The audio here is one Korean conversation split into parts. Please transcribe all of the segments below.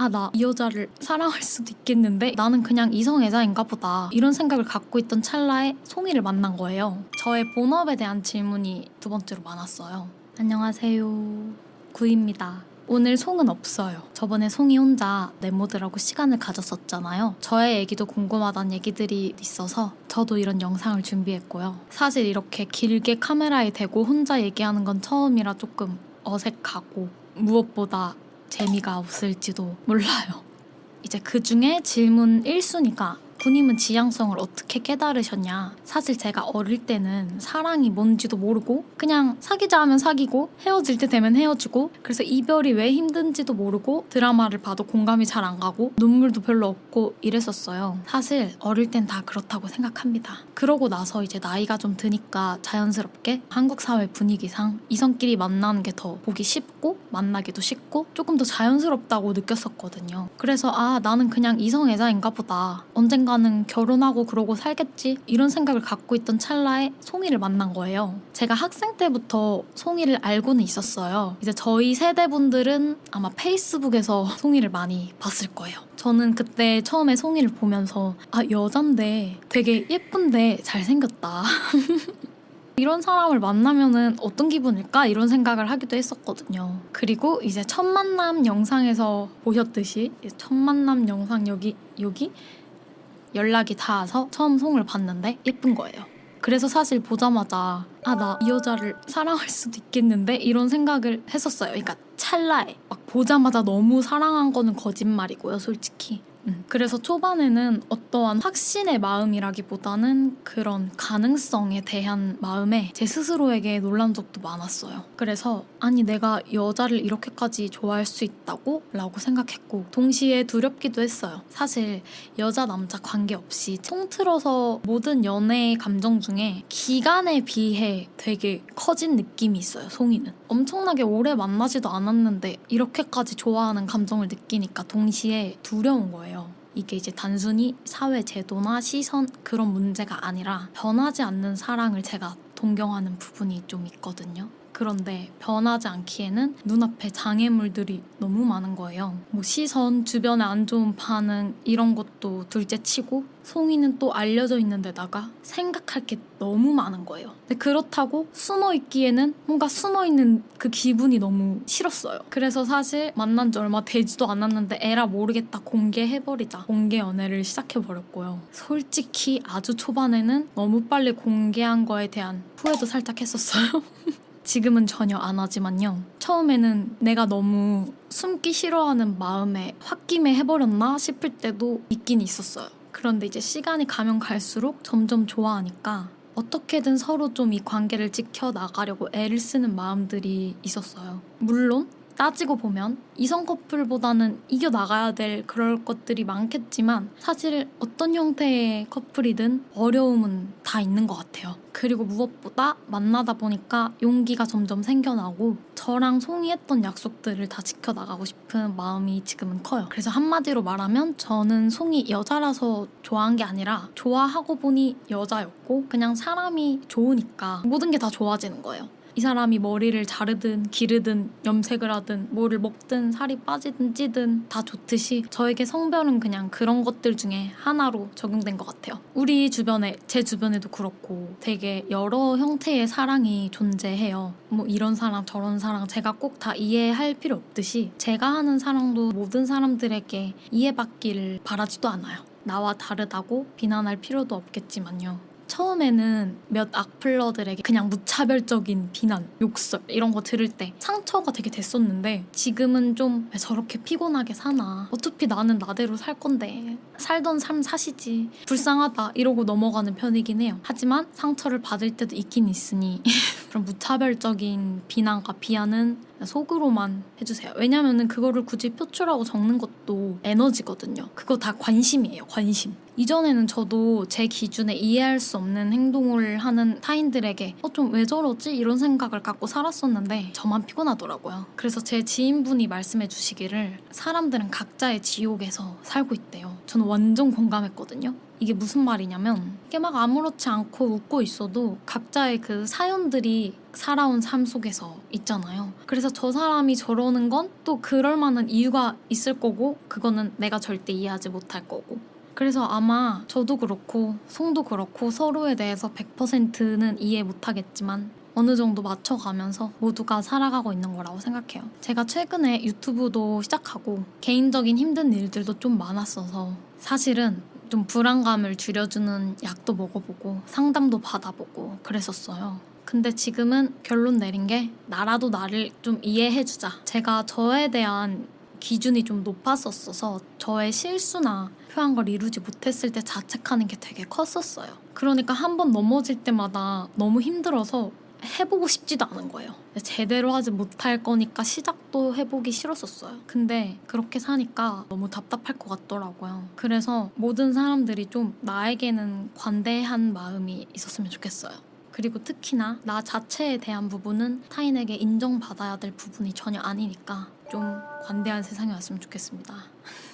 아, 나 이 여자를 사랑할 수도 있겠는데 나는 그냥 이성애자인가 보다. 이런 생각을 갖고 있던 찰나에 송이를 만난 거예요. 저의 본업에 대한 질문이 두 번째로 많았어요. 안녕하세요. 구입니다. 오늘 송은 없어요. 저번에 송이 혼자 네모들하고 시간을 가졌었잖아요. 저의 얘기도 궁금하다는 얘기들이 있어서 저도 이런 영상을 준비했고요. 사실 이렇게 길게 카메라에 대고 혼자 얘기하는 건 처음이라 조금 어색하고 무엇보다 재미가 없을지도 몰라요. 이제 그 중에 질문 1순위가 군님은 지향성을 어떻게 깨달으셨냐? 사실 제가 어릴 때는 사랑이 뭔지도 모르고 그냥 사귀자 하면 사귀고 헤어질 때 되면 헤어지고 그래서 이별이 왜 힘든지도 모르고 드라마를 봐도 공감이 잘 안 가고 눈물도 별로 없고 이랬었어요. 사실 어릴 땐 다 그렇다고 생각합니다. 그러고 나서 이제 나이가 좀 드니까 자연스럽게 한국 사회 분위기상 이성끼리 만나는 게 더 보기 쉽고 만나기도 쉽고 조금 더 자연스럽다고 느꼈었거든요. 그래서 아 나는 그냥 이성애자인가 보다. 언젠가 는 결혼하고 그러고 살겠지 이런 생각을 갖고 있던 찰나에 송이를 만난 거예요. 제가 학생 때부터 송이를 알고는 있었어요. 이제 저희 세대 분들은 아마 페이스북에서 송이를 많이 봤을 거예요. 저는 그때 처음에 송이를 보면서 아 여잔데 되게 예쁜데 잘생겼다. 이런 사람을 만나면은 어떤 기분일까 이런 생각을 하기도 했었거든요. 그리고 이제 첫 만남 영상에서 보셨듯이 첫 만남 영상 여기 여기 연락이 닿아서 처음 송을 봤는데 예쁜 거예요. 그래서 사실 보자마자 아 나 이 여자를 사랑할 수도 있겠는데 이런 생각을 했었어요. 그러니까 찰나에 막 보자마자 너무 사랑한 거는 거짓말이고요, 솔직히. 음, 그래서 초반에는 어떠한 확신의 마음이라기보다는 그런 가능성에 대한 마음에 제 스스로에게 놀란 적도 많았어요. 그래서 아니 내가 여자를 이렇게까지 좋아할 수 있다고? 라고 생각했고 동시에 두렵기도 했어요. 사실 여자 남자 관계없이 통틀어서 모든 연애의 감정 중에 기간에 비해 되게 커진 느낌이 있어요. 송이는 엄청나게 오래 만나지도 않았는데 이렇게까지 좋아하는 감정을 느끼니까 동시에 두려운 거예요. 이게 이제 단순히 사회 제도나 시선 그런 문제가 아니라 변하지 않는 사랑을 제가 동경하는 부분이 좀 있거든요. 그런데 변하지 않기에는 눈앞에 장애물들이 너무 많은 거예요. 뭐 시선, 주변의 안 좋은 반응 이런 것도 둘째 치고 송이는 또 알려져 있는 데다가 생각할 게 너무 많은 거예요. 근데 그렇다고 숨어 있기에는 뭔가 숨어 있는 그 기분이 너무 싫었어요. 그래서 사실 만난 지 얼마 되지도 않았는데 에라 모르겠다 공개해버리자 공개 연애를 시작해버렸고요. 솔직히 아주 초반에는 너무 빨리 공개한 거에 대한 후회도 살짝 했었어요. 지금은 전혀 안 하지만요. 처음에는 내가 너무 숨기 싫어하는 마음에 홧김에 해버렸나 싶을 때도 있긴 있었어요. 그런데 이제 시간이 가면 갈수록 점점 좋아하니까 어떻게든 서로 좀 이 관계를 지켜나가려고 애를 쓰는 마음들이 있었어요. 물론 따지고 보면 이성 커플보다는 이겨나가야 될 그럴 것들이 많겠지만 사실 어떤 형태의 커플이든 어려움은 다 있는 것 같아요. 그리고 무엇보다 만나다 보니까 용기가 점점 생겨나고 저랑 송이 했던 약속들을 다 지켜나가고 싶은 마음이 지금은 커요. 그래서 한마디로 말하면 저는 송이 여자라서 좋아한 게 아니라 좋아하고 보니 여자였고 그냥 사람이 좋으니까 모든 게 다 좋아지는 거예요. 이 사람이 머리를 자르든 기르든 염색을 하든 뭐를 먹든 살이 빠지든 찌든 다 좋듯이 저에게 성별은 그냥 그런 것들 중에 하나로 적용된 것 같아요. 우리 주변에 제 주변에도 그렇고 되게 여러 형태의 사랑이 존재해요. 뭐 이런 사랑 저런 사랑 제가 꼭 다 이해할 필요 없듯이 제가 하는 사랑도 모든 사람들에게 이해받기를 바라지도 않아요. 나와 다르다고 비난할 필요도 없겠지만요. 처음에는 몇 악플러들에게 그냥 무차별적인 비난, 욕설 이런 거 들을 때 상처가 되게 됐었는데 지금은 좀 왜 저렇게 피곤하게 사나? 어차피 나는 나대로 살 건데 살던 삶 사시지. 불쌍하다 이러고 넘어가는 편이긴 해요. 하지만 상처를 받을 때도 있긴 있으니 그런 무차별적인 비난과 비하는 속으로만 해주세요. 왜냐면은 그거를 굳이 표출하고 적는 것도 에너지거든요. 그거 다 관심이에요, 관심. 이전에는 저도 제 기준에 이해할 수 없는 행동을 하는 타인들에게 어, 좀 왜 저러지? 이런 생각을 갖고 살았었는데 저만 피곤하더라고요. 그래서 제 지인분이 말씀해 주시기를 사람들은 각자의 지옥에서 살고 있대요. 저는 완전 공감했거든요. 이게 무슨 말이냐면 이게 막 아무렇지 않고 웃고 있어도 각자의 그 사연들이 살아온 삶 속에서 있잖아요. 그래서 저 사람이 저러는 건 또 그럴 만한 이유가 있을 거고 그거는 내가 절대 이해하지 못할 거고 그래서 아마 저도 그렇고 송도 그렇고 서로에 대해서 100%는 이해 못하겠지만 어느 정도 맞춰가면서 모두가 살아가고 있는 거라고 생각해요. 제가 최근에 유튜브도 시작하고 개인적인 힘든 일들도 좀 많았어서 사실은 좀 불안감을 줄여주는 약도 먹어보고 상담도 받아보고 그랬었어요. 근데 지금은 결론 내린 게 나라도 나를 좀 이해해주자. 제가 저에 대한 기준이 좀 높았었어서 저의 실수나 표한 걸 이루지 못했을 때 자책하는 게 되게 컸었어요. 그러니까 한 번 넘어질 때마다 너무 힘들어서 해보고 싶지도 않은 거예요. 제대로 하지 못할 거니까 시작도 해보기 싫었었어요. 근데 그렇게 사니까 너무 답답할 것 같더라고요. 그래서 모든 사람들이 좀 나에게는 관대한 마음이 있었으면 좋겠어요. 그리고 특히나 나 자체에 대한 부분은 타인에게 인정받아야 될 부분이 전혀 아니니까 좀 관대한 세상이 왔으면 좋겠습니다.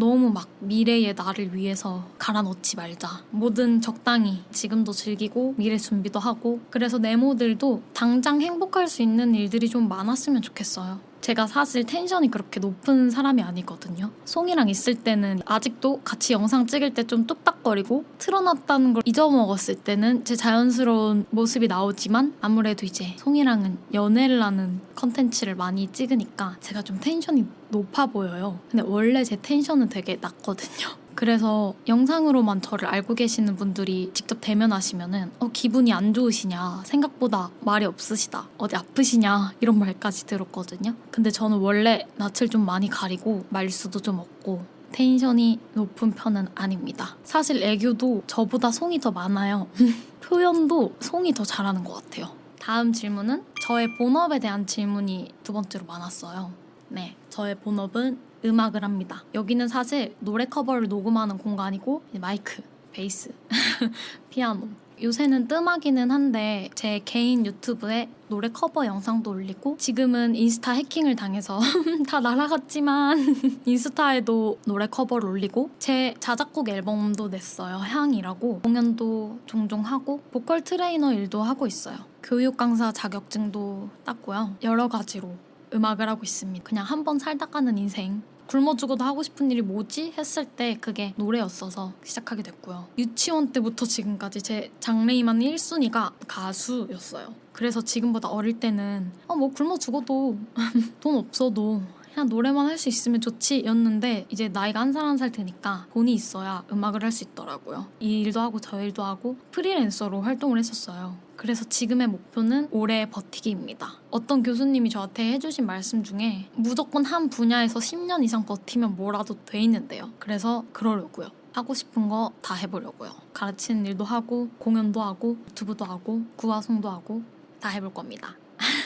너무 막 미래의 나를 위해서 갈아 넣지 말자. 뭐든 적당히 지금도 즐기고 미래 준비도 하고 그래서 네모들도 당장 행복할 수 있는 일들이 좀 많았으면 좋겠어요. 제가 사실 텐션이 그렇게 높은 사람이 아니거든요. 송이랑 있을 때는 아직도 같이 영상 찍을 때 좀 뚝딱거리고 틀어놨다는 걸 잊어먹었을 때는 제 자연스러운 모습이 나오지만 아무래도 이제 송이랑은 연애를 하는 컨텐츠를 많이 찍으니까 제가 좀 텐션이 높아 보여요. 근데 원래 제 텐션은 되게 낮거든요. 그래서 영상으로만 저를 알고 계시는 분들이 직접 대면하시면은 어, 기분이 안 좋으시냐? 생각보다 말이 없으시다. 어디 아프시냐? 이런 말까지 들었거든요. 근데 저는 원래 낯을 좀 많이 가리고 말수도 좀 없고 텐션이 높은 편은 아닙니다. 사실 애교도 저보다 송이 더 많아요. 표현도 송이 더 잘하는 것 같아요. 다음 질문은 저의 본업에 대한 질문이 두 번째로 많았어요 네 저의 본업은 음악을 합니다. 여기는 사실 노래 커버를 녹음하는 공간이고 마이크, 베이스, 피아노. 요새는 뜸하기는 한데 제 개인 유튜브에 노래 커버 영상도 올리고 지금은 인스타 해킹을 당해서 다 날아갔지만 인스타에도 노래 커버를 올리고 제 자작곡 앨범도 냈어요. 향이라고 공연도 종종 하고 보컬 트레이너 일도 하고 있어요. 교육 강사 자격증도 땄고요. 여러 가지로 음악을 하고 있습니다. 그냥 한 번 살다 가는 인생. 굶어 죽어도 하고 싶은 일이 뭐지? 했을 때 그게 노래였어서 시작하게 됐고요. 유치원 때부터 지금까지 제 장래희망 1순위가 가수였어요. 그래서 지금보다 어릴 때는 어, 뭐 굶어 죽어도 돈 없어도 그냥 노래만 할 수 있으면 좋지 였는데 이제 나이가 한 살 한 살 드니까 돈이 있어야 음악을 할 수 있더라고요. 이 일도 하고 저 일도 하고 프리랜서로 활동을 했었어요. 그래서 지금의 목표는 오래 버티기입니다. 어떤 교수님이 저한테 해주신 말씀 중에 무조건 한 분야에서 10년 이상 버티면 뭐라도 돼 있는데요. 그래서 그러려고요. 하고 싶은 거 다 해보려고요. 가르치는 일도 하고 공연도 하고 유튜브도 하고 구화송도 하고 다 해볼 겁니다.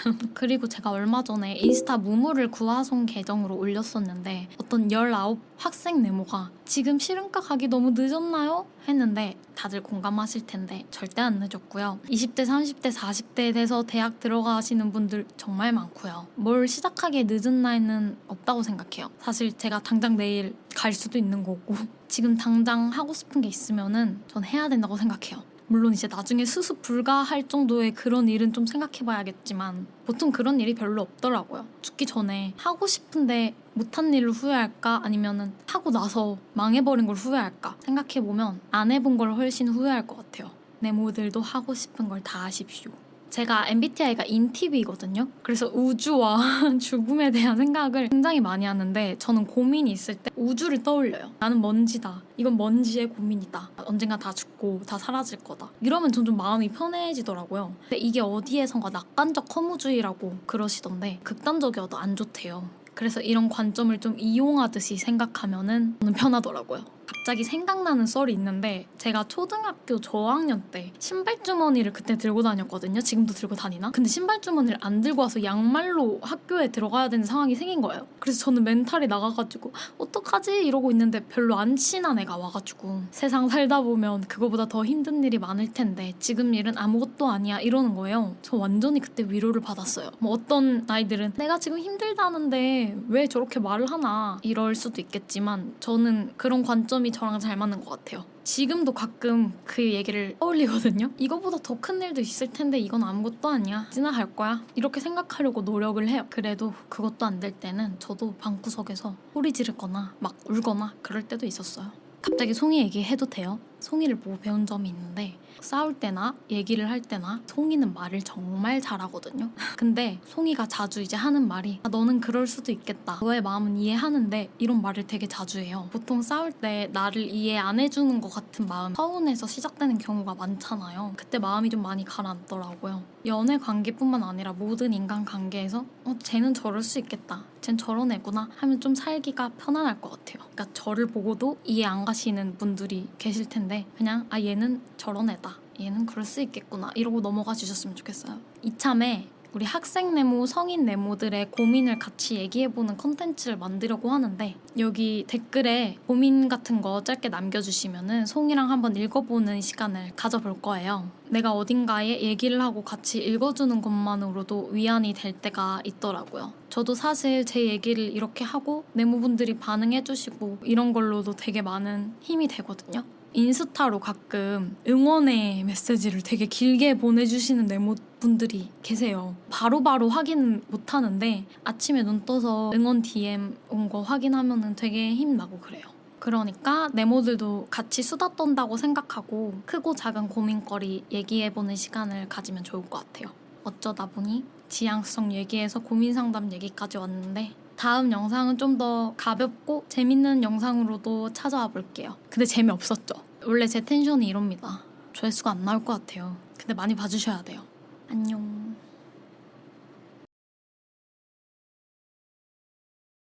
그리고 제가 얼마 전에 인스타 무무를 구화송 계정으로 올렸었는데 어떤 19 학생 네모가 지금 실음가 가기 너무 늦었나요? 했는데 다들 공감하실 텐데 절대 안 늦었고요. 20대, 30대, 40대에 돼서 대학 들어가시는 분들 정말 많고요. 뭘 시작하기에 늦은 나이는 없다고 생각해요. 사실 제가 당장 내일 갈 수도 있는 거고 지금 당장 하고 싶은 게 있으면은 전 해야 된다고 생각해요. 물론 이제 나중에 수습 불가할 정도의 그런 일은 좀 생각해봐야겠지만 보통 그런 일이 별로 없더라고요. 죽기 전에 하고 싶은데 못한 일을 후회할까 아니면은 하고 나서 망해버린 걸 후회할까 생각해보면 안 해본 걸 훨씬 후회할 것 같아요. 네모들도 하고 싶은 걸 다 하십시오. 제가 MBTI가 인TV거든요. 그래서 우주와 죽음에 대한 생각을 굉장히 많이 하는데 저는 고민이 있을 때 우주를 떠올려요. 나는 먼지다. 이건 먼지의 고민이다. 언젠가 다 죽고 다 사라질 거다. 이러면 전 좀 마음이 편해지더라고요. 근데 이게 어디에선가 낙관적 허무주의라고 그러시던데 극단적이어도 안 좋대요. 그래서 이런 관점을 좀 이용하듯이 생각하면은 저는 편하더라고요. 갑자기 생각나는 썰이 있는데 제가 초등학교 저학년 때 신발 주머니를 그때 들고 다녔거든요. 지금도 들고 다니나? 근데 신발 주머니를 안 들고 와서 양말로 학교에 들어가야 되는 상황이 생긴 거예요. 그래서 저는 멘탈이 나가가지고 어떡하지 이러고 있는데 별로 안 친한 애가 와가지고 세상 살다 보면 그거보다 더 힘든 일이 많을 텐데 지금 일은 아무것도 아니야 이러는 거예요. 저 완전히 그때 위로를 받았어요. 뭐 어떤 아이들은 내가 지금 힘들다는데 왜 저렇게 말을 하나 이럴 수도 있겠지만 저는 그런 관점이 저랑 잘 맞는 것 같아요. 지금도 가끔 그 얘기를 떠올리거든요. 이거보다 더 큰 일도 있을 텐데 이건 아무것도 아니야. 지나갈 거야. 이렇게 생각하려고 노력을 해요. 그래도 그것도 안 될 때는 저도 방구석에서 소리 지르거나 막 울거나 그럴 때도 있었어요. 갑자기 송이 얘기해도 돼요? 송이를 보고 배운 점이 있는데 싸울 때나 얘기를 할 때나 송이는 말을 정말 잘하거든요. 근데 송이가 자주 이제 하는 말이 아, 너는 그럴 수도 있겠다. 너의 마음은 이해하는데 이런 말을 되게 자주 해요. 보통 싸울 때 나를 이해 안 해주는 것 같은 마음 서운해서 시작되는 경우가 많잖아요. 그때 마음이 좀 많이 가라앉더라고요. 연애 관계뿐만 아니라 모든 인간 관계에서 어, 쟤는 저럴 수 있겠다. 쟨 저런 애구나 하면 좀 살기가 편안할 것 같아요. 그러니까 저를 보고도 이해 안 가시는 분들이 계실 텐데 그냥 아 얘는 저런 애다. 얘는 그럴 수 있겠구나 이러고 넘어가 주셨으면 좋겠어요. 이참에 우리 학생 네모, 성인 네모들의 고민을 같이 얘기해보는 컨텐츠를 만들려고 하는데 여기 댓글에 고민 같은 거 짧게 남겨주시면은 송이랑 한번 읽어보는 시간을 가져볼 거예요. 내가 어딘가에 얘기를 하고 같이 읽어주는 것만으로도 위안이 될 때가 있더라고요. 저도 사실 제 얘기를 이렇게 하고 네모분들이 반응해주시고 이런 걸로도 되게 많은 힘이 되거든요. 인스타로 가끔 응원의 메시지를 되게 길게 보내주시는 네모분들이 계세요. 바로 바로 확인 못 하는데 아침에 눈 떠서 응원 DM 온 거 확인하면 되게 힘나고 그래요. 그러니까 네모들도 같이 수다 떤다고 생각하고 크고 작은 고민거리 얘기해보는 시간을 가지면 좋을 것 같아요. 어쩌다 보니 지향성 얘기에서 고민 상담 얘기까지 왔는데 다음 영상은 좀 더 가볍고 재밌는 영상으로도 찾아와 볼게요. 근데 재미없었죠? 원래 제 텐션이 이럽니다. 조회수가 안 나올 것 같아요. 근데 많이 봐주셔야 돼요. 안녕.